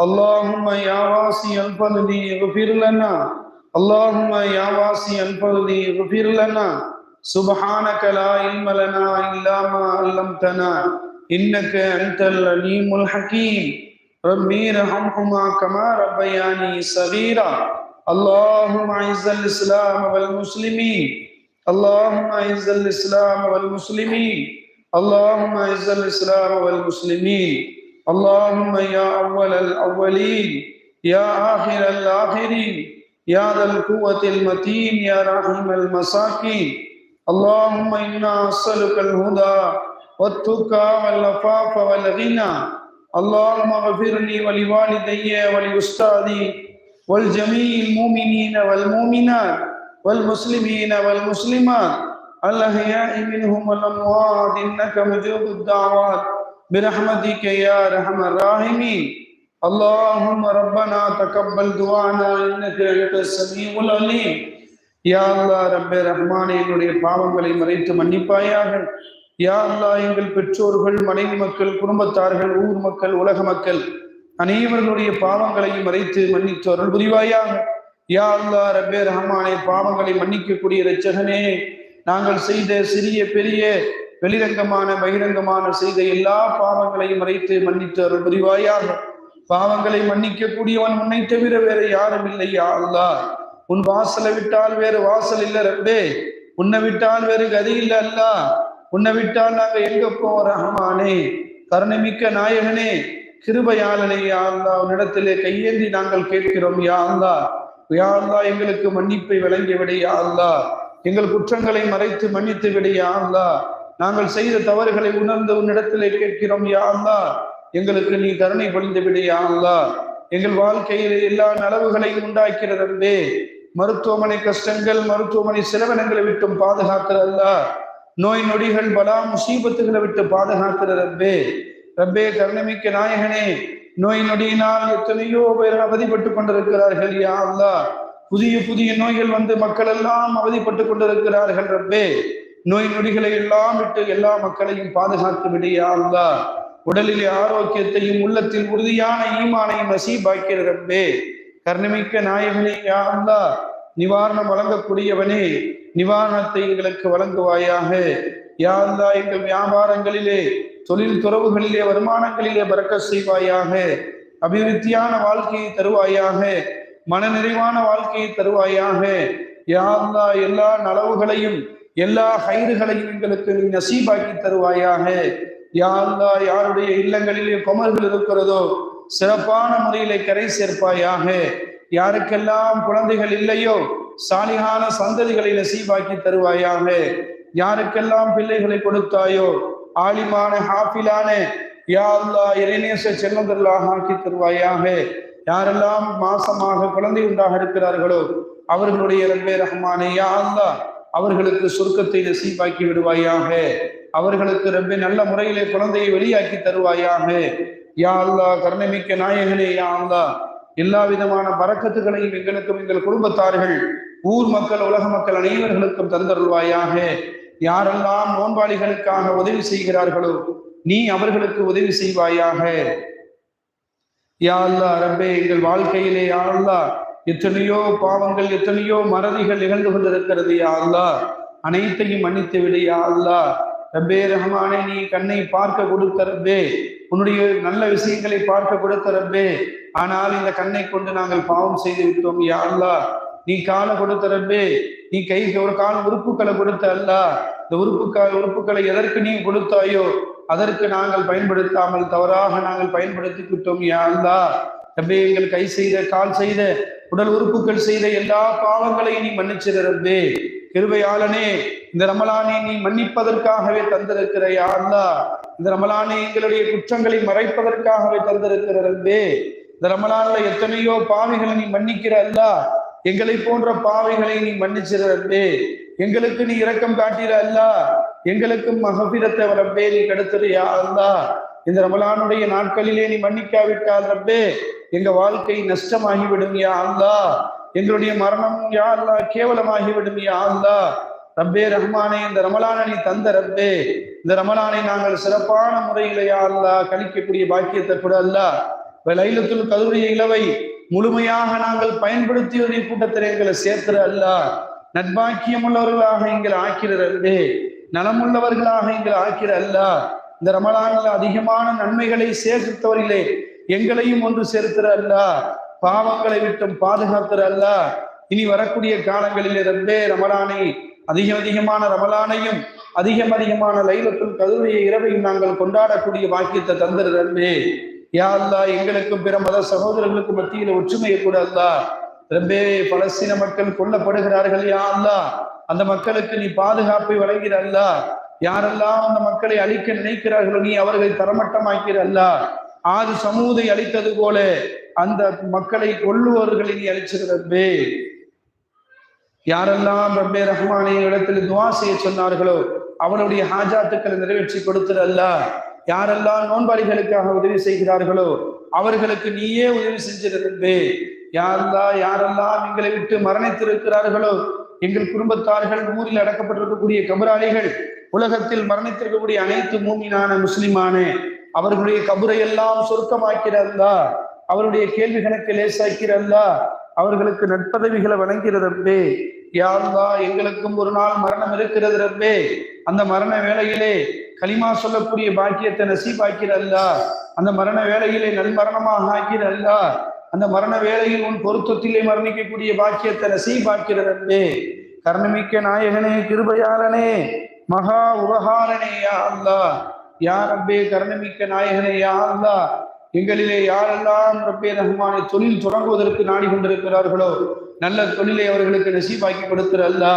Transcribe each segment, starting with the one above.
اللهم يا واسع الفضل اغفر لنا. اللهم يا واسع الفضل اغفر لنا. سبحانك لا علم لنا إلا ما علمتنا. إنك أنت العليم الحكيم. ربي ارحمهما كما ربياني صغيرا. اللهم أعز الإسلام والمسلمين. اللهم أعز الإسلام والمسلمين. اللهم أعز الإسلام والمسلمين. اللهم يا أول الأولين يا آخر الآخرين يا ذا القوة المتين يا رحم المساكين. اللهم إنا نسألك الهدى والتقى والعفاف والغنى. اللهم اغفر لي ولوالدي ولأستاذي والجميع المؤمنين والمؤمنات والمسلمين والمسلمات. الأحياء منهم والأموات إنك مجيب الدعوات. برحمتك يا أرحم الراحمين اللهم ربنا تقبل دعانا إنك أنت السميع العليم யா அல்லா ரப்பே ரஹ்மானே என்னுடைய பாவங்களை மறைத்து மன்னிப்பாயாக யா அல்லா எங்கள் பெற்றோர்கள் மனைவி மக்கள் குடும்பத்தார்கள் ஊர் மக்கள் உலக மக்கள் அனைவர்களுடைய பாவங்களையும் மறைத்து மன்னித்து அருள் புரிவாயாக யா அல்லா ரப்பே ரஹ்மானே பாவங்களை மன்னிக்கக்கூடிய இரட்சகனே நாங்கள் செய்த சிறிய பெரிய வெளிரங்கமான பகிரங்கமான செய்த எல்லா பாவங்களையும் மறைத்து மன்னித்து அருள் புரிவாயாக. பாவங்களை மன்னிக்கக்கூடியவன் உன்னை தவிர வேற யாரும் இல்லை அல்லா? உன் வாசலை விட்டால் வேறு வாசல் இல்லை ரப்பே. உன்னை விட்டால் வேறு கதி இல்லை அல்லா. உன்னை விட்டால் நாங்க எங்க போவோம் ரஹமானே? கருணைமிக்க நாயகனே கிருபையாளனே யா அல்லா. உன்னிடத்திலே கையேந்தி நாங்கள் கேட்கிறோம் யா அல்லா. யா அல்லா எங்களுக்கு மன்னிப்பை வழங்கி விட யா அல்லா. எங்கள் குற்றங்களை மறைத்து மன்னித்து விட யா அல்லா. நாங்கள் செய்த தவறுகளை உணர்ந்து உன்னிடத்திலே கேட்கிறோம் யா அல்லா. எங்களுக்கு நீ கருணை பொழிந்து விடு யா அல்லா. எங்கள் வாழ்க்கையில் எல்லா நலவுகளையும் உண்டாக்கிறதே மருத்துவமனை கஷ்டங்கள் மருத்துவமனை செலவினங்களை விட்டும் பாதுகாக்கிறதல்ல நோய் நொடிகள் பலா முசீபத்துகளை விட்டு பாதுகாக்கிறதே ரப்பே. கருணமிக்க நாயகனே நோய் நொடியினால் எத்தனையோ பேர் அவதிப்பட்டு கொண்டிருக்கிறார்கள் யா அல்லா. புதிய புதிய நோய்கள் வந்து மக்கள் எல்லாம் அவதிப்பட்டு கொண்டிருக்கிறார்கள் ரப்பே. நோய் நொடிகளை எல்லாம் விட்டு எல்லா மக்களையும் பாதுகாத்து விடையா அல்லா உடலிலே ஆரோக்கியத்தையும் உள்ளத்தில் உறுதியான ஈமானையும் நசீபாக்கிற ரப்பே. கர்ணமிக்க நாயகனே யா அல்லா நிவாரணம் வழங்கக்கூடியவனே நிவாரணத்தை எங்களுக்கு வழங்குவாயாக. யா அல்லா எங்கள் வியாபாரங்களிலே தொழில் துறவுகளிலே வருமானங்களிலே பறக்க செய்வாயாக. அபிவிருத்தியான வாழ்க்கையை தருவாயாக. மனநிறைவான வாழ்க்கையை தருவாயாக. யா அல்லா எல்லா நலவுகளையும் எல்லா கயிறுகளையும் எங்களுக்கு நீ நசீபாக்கி தருவாயாக. யா யாருடைய இல்லங்களிலே குமர்கள் இருக்கிறதோ சிறப்பான முறையிலே கரை சேர்ப்பாயாக. யாருக்கெல்லாம் குழந்தைகள் இல்லையோ சாலிகான சந்ததிகளை நசீபாக்கி தருவாயாக. யாருக்கெல்லாம் பிள்ளைகளை கொடுத்தாயோ ஆலிமான ஹாஃபிலான யா அல்லா இறைநேச செல்வந்தர்களாக ஆக்கி தருவாயாக. யாரெல்லாம் மாசமாக குழந்தை உண்டாக இருக்கிறார்களோ அவர்களுடைய ரப்பே ரஹ்மானே யா அல்லா அவர்களுக்கு சொர்க்கத்தை நசீபாக்கி விடுவாயாக. அவர்களுக்கு ரொம்ப நல்ல முறையிலே குழந்தையை வெளியாக்கி தருவாயாக. யா அல்லா கருணைமிக்க நாயகனே யா அல்லா. எல்லா விதமான பறக்கத்துகளையும் எங்களுக்கும் எங்கள் குடும்பத்தார்கள் ஊர் மக்கள் உலக மக்கள் அனைவர்களுக்கும் தந்தருள்வாயாக. யாரெல்லாம் நோன்பாளிகளுக்காக உதவி செய்கிறார்களோ நீ அவர்களுக்கு உதவி செய்வாயாக. யா அல்லா ரப்பே எங்கள் வாழ்க்கையிலே யா அல்லா எத்தனையோ பாவங்கள் எத்தனையோ மறதிகள் நிகழ்ந்து கொண்டிருக்கிறது யா அனைத்தையும் மன்னித்து விடு யா அல்லா ரப்பே ரஹ்மானே நீ கண்ணை பார்க்க கொடுத்த ரப்பே. உன்னுடைய நல்ல விஷயங்களை பார்க்க கொடுத்த ரப்பே. ஆனால் இந்த கண்ணை கொண்டு நாங்கள் பாவம் செய்து விட்டோம் யா நீ காலை கொடுத்த ரப்பே. நீ கை ஒரு கால உறுப்புகளை கொடுத்த அல்ல இந்த உறுப்புக்கா உறுப்புகளை எதற்கு நீ கொடுத்தாயோ அதற்கு நாங்கள் பயன்படுத்தாமல் தவறாக நாங்கள் பயன்படுத்தி விட்டோம் யா அல்லா ரப்பே எங்கள் கை செய்த கால் செய்த உடல் உறுப்புகள் செய்த எல்லா பாவங்களையும் நீ மன்னிச்சிருந்து ரப்பே. கிருபையாளனே இந்த ரமலானை நீ மன்னிப்பதற்காகவே தந்திருக்கிற யா இந்த ரமலானை எங்களுடைய குற்றங்களை மறைப்பதற்காகவே தந்திருக்கிற ரப்பே. இந்த ரமலான்ல எத்தனையோ பாவிகளை நீ மன்னிக்கிற அல்ல? எங்களை போன்ற பாவைகளை நீ மன்னிச்சிரு ரப்பே. எங்களுக்கு நீ இரக்கம் காட்டிற அல்ல? எங்களுக்கும் மகபிரத்தை ரப்பே நீ கெடுத்துறியா அல்லா? இந்த ரமலானுடைய நாட்களிலே நீ மன்னிக்காவிட்டால் ரப்பே எங்க வாழ்க்கை நஷ்டமாகிவிடும் யா அல்லா. எங்களுடைய மரணம் யா அல்லா கேவலமாகிவிடும் யா அல்லா. ரப்பே ரஹ்மானே இந்த ரமலானை நீ தந்த ரப்பே. இந்த ரமலானை நாங்கள் சிறப்பான முறையில யா அல்லா கழிக்கக்கூடிய பாக்கியத்தை கூட அல்ல. லைலத்துல் கதவுடைய இளவை முழுமையாக நாங்கள் பயன்படுத்தியதை கூட்டத்தில் எங்களை சேர்த்துற அல்ல. நட்பாக்கியம் உள்ளவர்களாக எங்களை ஆக்கிறது நலமுள்ளவர்களாக எங்களை ஆக்கிற அல்ல. இந்த ரமலானில் அதிகமான நன்மைகளை சேர்த்தவரிலே எங்களையும் ஒன்று சேர்த்துற அல்ல. பாவங்களை விட்டும் பாதுகாத்துற அல்ல. இனி வரக்கூடிய காலங்களில் இருந்தே ரமலானை அதிகம் அதிகமான ரமலானையும் அதிகம் அதிகமான லைலத்துல் கதிரைய இரவையும் நாங்கள் கொண்டாடக்கூடிய வாக்கியத்தை தந்திருந்தே யா அல்லா எங்களுக்கும் பிற மத சகோதரர்களுக்கும் மத்தியில் ஒற்றுமையை கூட அல்லா. ரொம்ப பலஸ்தீன மக்கள் கொல்லப்படுகிறார்கள் யா அல்லா. அந்த மக்களுக்கு நீ பாதுகாப்பை வழங்கிற அல்லா. யாரெல்லாம் அந்த மக்களை அழிக்க நினைக்கிறார்களோ நீ அவர்களை தரமட்டமாக்கிற அல்லா. ஆறு சமூதை அழித்தது போல அந்த மக்களை கொல்லுவர்களை நீ அழிச்சிருந்தே யாரெல்லாம் ரப்பே ரஹ்மானை இடத்தில் துவா செய்ய சொன்னார்களோ அவனுடைய ஹாஜாத்துக்களை நிறைவேற்றி கொடுத்ததல்ல யாரெல்லாம் நோன்பாளிகளுக்காக உதவி செய்கிறார்களோ அவர்களுக்கு நீயே உதவி செஞ்சிருந்தே யாரெல்லாம் யாரெல்லாம் எங்களை விட்டு மரணித்திருக்கிறார்களோ எங்கள் குடும்பத்தார்கள் ஊரில் அடக்கப்பட்டிருக்கக்கூடிய கபராளிகள் உலகத்தில் மரணித்திருக்கக்கூடிய அனைத்து மூமினான முஸ்லிமான அவர்களுடைய கபுரை எல்லாம் சொருக்கமாக்கிறல்லா அவருடைய கேள்வி கணக்கு லேசாக்கிறல்லா அவர்களுக்கு நட்பதவிகளை வழங்கிறது யாருந்தா எங்களுக்கும் ஒரு நாள் மரணம் இருக்கிறது ரப்பே. அந்த மரண வேளையிலே களிமா சொல்லக்கூடிய பாக்கியத்தை நசீபாக்கிறல்லா அந்த மரண வேளையிலே நல்மரணமாக ஆக்கிறல்லா அந்த மரண வேளையில் உன் பொருத்தத்திலே மரணிக்கக்கூடிய பாக்கியத்தை நசீபாக்கிறதே கர்ணமிக்க நாயகனே கிருபையாளனே மகா உபகாரனே யா அல்லா யார் அப்பே கருணமிக்க நாயகனே யா அல்லா எங்களிலே யாரெல்லாம் ரப்பே ரஹ்மானை தொழில் தொடங்குவதற்கு நாடி கொண்டிருக்கிறார்களோ நல்ல தொழிலை அவர்களுக்கு நசீபாக்கி கொடுக்கிற அல்லா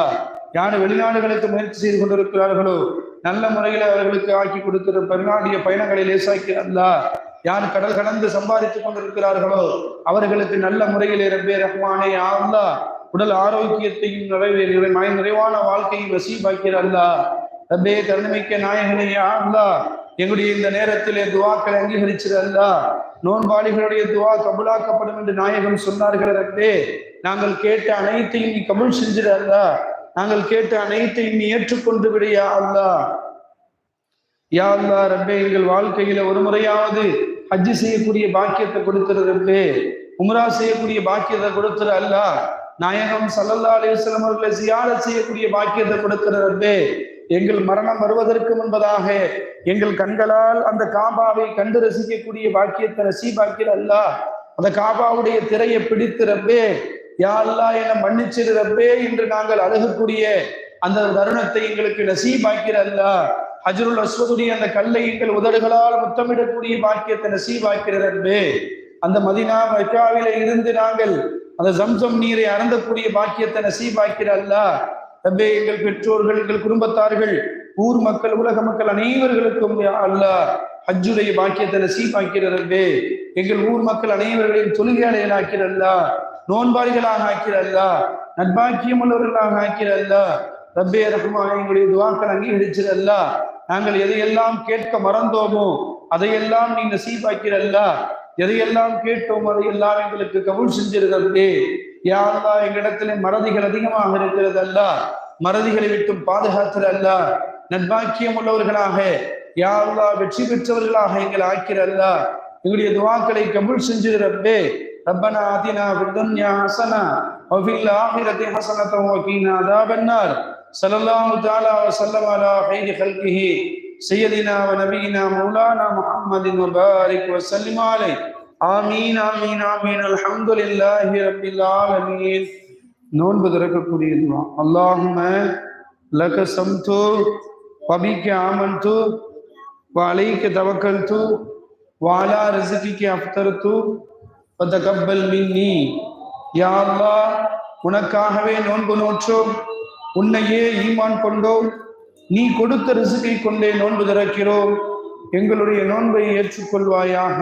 யார் வெளிநாடுகளுக்கு முயற்சி செய்து கொண்டிருக்கிறார்களோ நல்ல முறையில் அவர்களுக்கு ஆக்கி கொடுக்கிற பெருநாடிய பயணங்களை லேசாக்கி அல்லா யார் கடல் கடந்து சம்பாதித்துக் கொண்டிருக்கிறார்களோ அவர்களுக்கு நல்ல முறையில் ரப்பே ரஹ்மானே அல்லா உடல் ஆரோக்கியத்தையும் நிறைவேறி நிறைவான வாழ்க்கையும் வசீபாக்கிறார்களா ரப்பே கருணமிக்க நாயகனே அல்லா எங்களுடைய இந்த நேரத்திலே துவாக்களை அங்கீகரிச்சது அல்ல. நோன்பாளிகளுடைய துவா கபுலாக்கப்படும் என்று நாயகம் சொன்னார்கள் ரப்பே நாங்கள் கேட்ட அனைத்தையும் நீ கபுல் செஞ்சிட அல்ல. நாங்கள் கேட்ட அனைத்தையும் நீ ஏற்றுக்கொண்டு விடையா அல்லா. யா அல்லா ரப்பே எங்கள் வாழ்க்கையில ஒரு முறையாவது ஹஜ்ஜு செய்யக்கூடிய பாக்கியத்தை கொடுத்துரு ரப்பே. உம்ரா செய்யக்கூடிய பாக்கியத்தை கொடுத்துரு அல்ல. நாயகம் சல்லல்லா அலிஸ்லாம் அவர்களை சியார செய்யக்கூடிய பாக்கியத்தை கொடுக்கிற ரப்பே. எங்கள் மரணம் வருவதற்கு முன்பதாக எங்கள் கண்களால் அந்த காபாவை கண்டு ரசிக்கக்கூடிய பாக்கியத்தை ரசீபாக்கிற அல்ல அந்த காபாவுடைய திரையை பிடித்து ரப்பே யா அல்லா என மன்னிச்சிரு ரப்பே என்று நாங்கள் அழகக்கூடிய அந்த தருணத்தை எங்களுக்கு நசீபாக்கிற அல்ல ஹஜருல் அஸ்வதுடைய அந்த கல்லை எங்கள் உதடுகளால் முத்தமிடக்கூடிய பாக்கியத்தை நசீபாக்கிற ரப்பே. அந்த மதினா மக்காவில இருந்து நாங்கள் அந்த ஜம்சம் நீரை அறந்தக்கூடிய பாக்கியத்தை நசீபாக்கிற அல்ல தந்தை எங்கள் பெற்றோர்கள் எங்கள் குடும்பத்தார்கள் ஊர் மக்கள் உலக மக்கள் அனைவர்களுக்கும் அல்ல ஹஜ்ஜுடைய பாக்கியத்தை நசீபாக்கிறது எங்கள் ஊர் மக்கள் அனைவர்களையும் தொழுகையாளையில் ஆக்கிறல்ல நோன்பாளிகளாக ஆக்கிறல்ல நட்பாக்கியம் உள்ளவர்களாக ஆக்கிறல்ல ரப்பே ரஹ்மா எங்களுடைய துவாக்கள் அங்கீகரிச்சிடல்ல நாங்கள் எதையெல்லாம் கேட்க மறந்தோமோ அதையெல்லாம் நீ நசீபாக்கிறல்ல எதையெல்லாம் கேட்டோம் அதையெல்லாம் எங்களுக்கு கபூல் செஞ்சிருக்கிறதே யாருந்தா எங்களிடத்திலே மறதிகள் அதிகமாக இருக்கிறது அல்ல மறதிகளை விட்டும் பாதுகாத்தது அல்ல நட்பாக்கியம் உள்ளவர்களாக யாருலா வெற்றி பெற்றவர்களாக எங்களை ஆக்கிற அல்ல எங்களுடைய துவாக்களை கபுல் செஞ்சிருப்பே ربنا آتنا في الدنيا حسنة وفي الآخرة حسنة وقنا عذاب النار صلى الله تعالى وسلم على خير خلقه سيدنا ونبينا مولانا محمد وبارك وسلم عليه ஆமீன் ஆமீன் ஆமீன் அல்ஹம்துலில்லாஹி ரப்பில் ஆலமீன் நோன்பு திறக்கக்கூடிய துவா அல்லாஹும்ம லக சம்து வபிக்க ஆமன்து தவக்கல் தூ வாலா ரசிக்கு அப்தர் தூ கப்பல் மின்னி. யா அல்லா உனக்காகவே நோன்பு நோற்றோம். உன்னையே ஈமான் கொண்டோம். நீ கொடுத்த ரிசுகை கொண்டே நோன்பு திறக்கிறோம். எங்களுடைய நோன்பை ஏற்றுக்கொள்வாயாக.